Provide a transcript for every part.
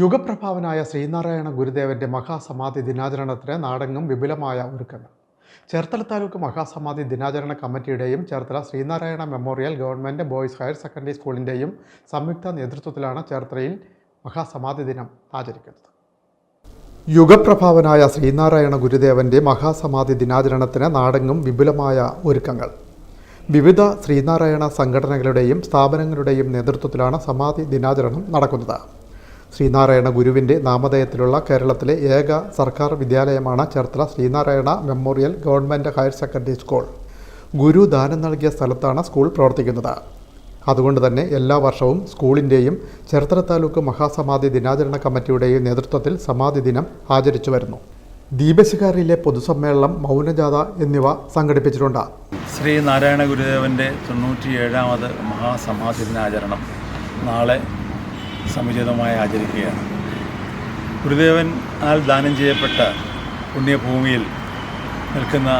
യുഗപ്രഭാവനായ ശ്രീനാരായണ ഗുരുദേവന്റെ മഹാസമാധി ദിനാചരണത്തിന് നാടെങ്ങും വിപുലമായ ഒരുക്കങ്ങൾ. ചേർത്തല താലൂക്ക് മഹാസമാധി ദിനാചരണ കമ്മിറ്റിയുടെയും Cherthala Sreenarayana memorial government boys higher secondary സ്കൂളിന്റെയും സംയുക്ത നേതൃത്വത്തിലാണ് ചേർത്തലയിൽ മഹാസമാധി ദിനം ആചരിക്കുന്നത്. യുഗപ്രഭാവനായ ശ്രീനാരായണ ഗുരുദേവന്റെ മഹാസമാധി ദിനാചരണത്തിന് നാടെങ്ങും വിപുലമായ ഒരുക്കങ്ങൾ. വിവിധ ശ്രീനാരായണ സംഘടനകളുടെയും സ്ഥാപനങ്ങളുടെയും നേതൃത്വത്തിലാണ് സമാധി ദിനാചരണം നടക്കുന്നത്. ശ്രീനാരായണ ഗുരുവിന്റെ നാമധേയത്തിലുള്ള കേരളത്തിലെ ഏക സർക്കാർ വിദ്യാലയമാണ് Cherthala Sreenarayana memorial government higher secondary school. ഗുരു ദാനം നൽകിയ സ്ഥലത്താണ് സ്കൂൾ പ്രവർത്തിക്കുന്നത്. അതുകൊണ്ട് തന്നെ എല്ലാ വർഷവും സ്കൂളിന്റെയും ചേർത്തല താലൂക്ക് മഹാസമാധി ദിനാചരണ കമ്മിറ്റിയുടെയും നേതൃത്വത്തിൽ സമാധി ദിനം ആചരിച്ചു വരുന്നു. ദീപശിഖാറിയിലെ പൊതുസമ്മേളനം മൗനജാഥ എന്നിവ സംഘടിപ്പിച്ചിട്ടുണ്ട്. ശ്രീ നാരായണ ഗുരുദേവന്റെ തൊണ്ണൂറ്റിയേഴാമത് മഹാസമാധി ദിനാചരണം നാളെ സമുചിതമായി ആചരിക്കുകയാണ്. ഗുരുദേവൻ ആൽ ദാനം ചെയ്യപ്പെട്ട പുണ്യഭൂമിയിൽ നിൽക്കുന്ന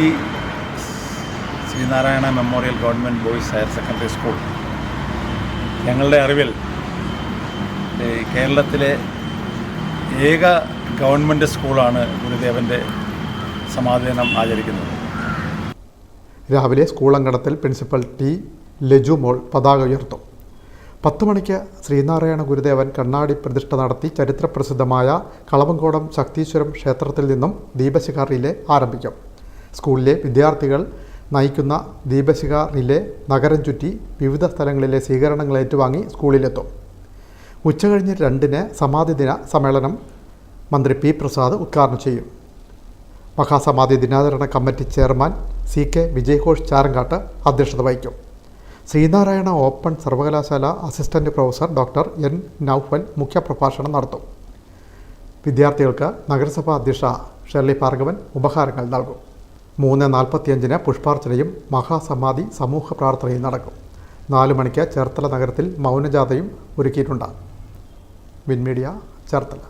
ഈ Sreenarayana memorial government boys higher secondary school ഞങ്ങളുടെ അറിവിൽ കേരളത്തിലെ ഏക ഗവൺമെന്റ് സ്കൂളാണ് ഗുരുദേവന്റെ സമാധാനം ആചരിക്കുന്നത്. രാവിലെ സ്കൂൾ അങ്കണത്തിൽ പ്രിൻസിപ്പൽ ടി ലജു മോൾ പതാക ഉയർത്തും. പത്ത് മണിക്ക് ശ്രീനാരായണ ഗുരുദേവൻ കണ്ണാടി പ്രതിഷ്ഠ നടത്തി ചരിത്രപ്രസിദ്ധമായ കളവങ്കോടം ശക്തീശ്വരം ക്ഷേത്രത്തിൽ നിന്നും ദീപശിഖ റിലേ ആരംഭിക്കും. സ്കൂളിലെ വിദ്യാർത്ഥികൾ നയിക്കുന്ന ദീപശിഖ റിലേ നഗരം ചുറ്റി വിവിധ സ്ഥലങ്ങളിലെ സ്വീകരണങ്ങൾ ഏറ്റുവാങ്ങി സ്കൂളിലെത്തും. ഉച്ചകഴിഞ്ഞ് രണ്ടിന് സമാധി ദിന സമ്മേളനം മന്ത്രി പി പ്രസാദ് ഉദ്ഘാടനം ചെയ്യും. മഹാസമാധി ദിനാചരണ കമ്മിറ്റി ചെയർമാൻ സി കെ വിജയഘോഷ് ചാരങ്കാട്ട് അധ്യക്ഷത വഹിക്കും. ശ്രീനാരായണ ഓപ്പൺ സർവകലാശാല assistant professor doctor N Noufal മുഖ്യപ്രഭാഷണം നടത്തും. വിദ്യാർത്ഥികൾക്ക് നഗരസഭാ അധ്യക്ഷ ഷെർലി ഭാർഗവൻ ഉപഹാരങ്ങൾ നൽകും. മൂന്ന് നാൽപ്പത്തിയഞ്ചിന് പുഷ്പാർച്ചനയും മഹാസമാധി സമൂഹ പ്രാർത്ഥനയും നടക്കും. നാല് മണിക്ക് ചേർത്തല നഗരത്തിൽ മൗനജാഥയും ഒരുക്കിയിട്ടുണ്ട്. വിൻമീഡിയ ചേർത്തല.